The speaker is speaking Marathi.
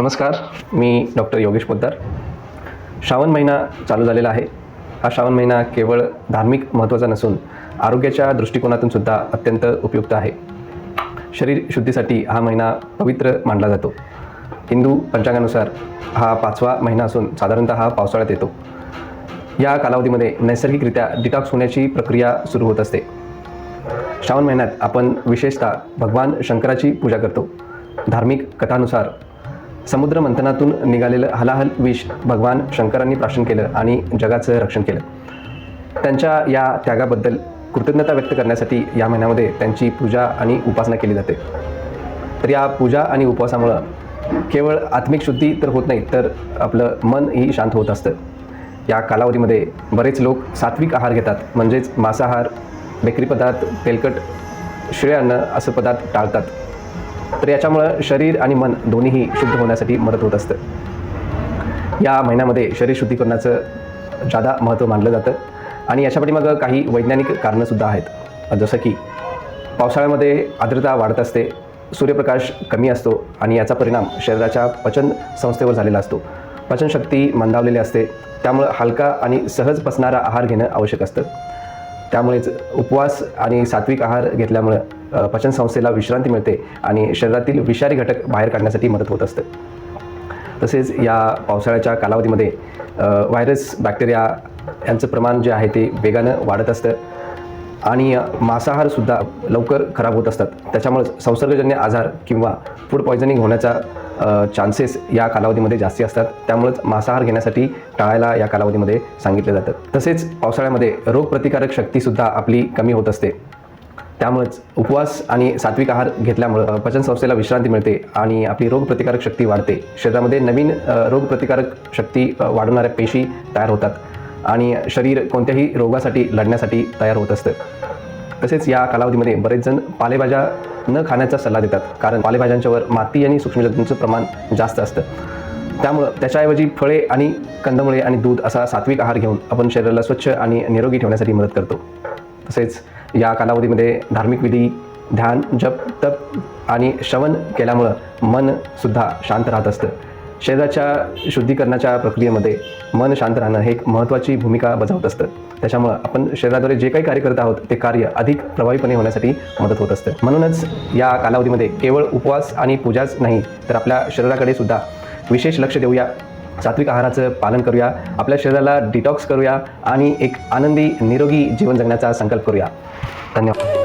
नमस्कार मी डॉक्टर योगेश पोद्दार श्रावण महिना चालू झालेला आहे. हा श्रावण महिना केवळ धार्मिक महत्त्वाचा नसून आरोग्याच्या दृष्टिकोनातून सुद्धा अत्यंत उपयुक्त आहे. शरीर शुद्धीसाठी हा महिना पवित्र मानला जातो. हिंदू पंचांगानुसार हा पाचवा महिना असून साधारणतः हा पावसाळ्यात येतो. या कालावधीमध्ये नैसर्गिकरित्या डिटॉक्स होण्याची प्रक्रिया सुरू होत असते. श्रावण महिन्यात आपण विशेषतः भगवान शंकराची पूजा करतो. धार्मिक कथानुसार समुद्र मंथनातून निघालेलं हलाहल विष भगवान शंकरांनी प्राशन केलं आणि जगाचं रक्षण केलं. त्यांच्या या त्यागाबद्दल कृतज्ञता व्यक्त करण्यासाठी या महिन्यामध्ये त्यांची पूजा आणि उपासना केली जाते. तर या पूजा आणि उपवासामुळं केवळ आत्मिक शुद्धी तर होत नाही तर आपलं मनही शांत होत असतं. या कालावधीमध्ये बरेच लोक सात्विक आहार घेतात म्हणजेच मांसाहार बेकरी पदार्थ तेलकट शिळे अन्न असं पदार्थ टाळतात. तर याच्यामुळं शरीर आणि मन दोन्हीही शुद्ध होण्यासाठी मदत होत असतं. या महिन्यामध्ये शरीर शुद्धीकरणाचं जादा महत्त्व मानलं जातं आणि याच्या पाठीमागं काही वैज्ञानिक कारणंसुद्धा आहेत. जसं की पावसाळ्यामध्ये आर्द्रता वाढत असते सूर्यप्रकाश कमी असतो आणि याचा परिणाम शरीराच्या पचन संस्थेवर झालेला असतो. पचनशक्ती मंदावलेली असते त्यामुळं हलका आणि सहज पसणारा आहार घेणं आवश्यक असतं. त्यामुळेच उपवास आणि सात्विक आहार घेतल्यामुळं पचन पचनसंस्थेला विश्रांती मिळते आणि शरीरातील विषारी घटक बाहेर काढण्यासाठी मदत होत असतं. तसेच या पावसाळ्याच्या कालावधीमध्ये व्हायरस बॅक्टेरिया यांचं प्रमाण जे आहे ते वेगानं वाढत असतं आणि मांसाहारसुद्धा लवकर खराब होत असतात. त्याच्यामुळे संसर्गजन्य आजार किंवा फूड पॉयझनिंग होण्याचा चान्सेस या कालावधीमध्ये जास्ती असतात. त्यामुळेच मांसाहार घेण्यासाठी टाळायला या कालावधीमध्ये सांगितलं जातं. तसेच पावसाळ्यामध्ये रोगप्रतिकारक शक्तीसुद्धा आपली कमी होत असते. त्यामुळेच उपवास आणि सात्विक आहार घेतल्यामुळं पचन संस्थेला विश्रांती मिळते आणि आपली रोगप्रतिकारक शक्ती वाढते. शरीरामध्ये नवीन रोगप्रतिकारक शक्ती वाढवणाऱ्या पेशी तयार होतात आणि शरीर कोणत्याही रोगासाठी लढण्यासाठी तयार होत असतं. तसेच या कालावधीमध्ये बरेच जण पालेभाज्या न खाण्याचा सल्ला देतात कारण पालेभाज्यांच्यावर माती आणि सूक्ष्मजंतूंचं प्रमाण जास्त असतं. त्यामुळं त्याच्याऐवजी फळे आणि कंदमुळे आणि दूध असा सात्विक आहार घेऊन आपण शरीराला स्वच्छ आणि निरोगी ठेवण्यासाठी मदत करतो. तसेच या कालावधीमध्ये धार्मिक विधी ध्यान जप तप आणि श्रवण केल्यामुळं मनसुद्धा शांत राहत असतं. शरीराच्या शुद्धीकरणाच्या प्रक्रियेमध्ये मन शांत राहणं हे एक महत्त्वाची भूमिका बजावत असतं. त्याच्यामुळं आपण शरीराद्वारे जे काही कार्य करत आहोत ते कार्य अधिक प्रभावीपणे होण्यासाठी मदत होत असतं. म्हणूनच या कालावधीमध्ये केवळ उपवास आणि पूजाच नाही तर आपल्या शरीराकडे सुद्धा विशेष लक्ष देऊया. सात्विक आहाराचं पालन करूया आपल्या शरीराला डिटॉक्स करूया आणि एक आनंदी निरोगी जीवन जगण्याचा संकल्प करूया. धन्यवाद.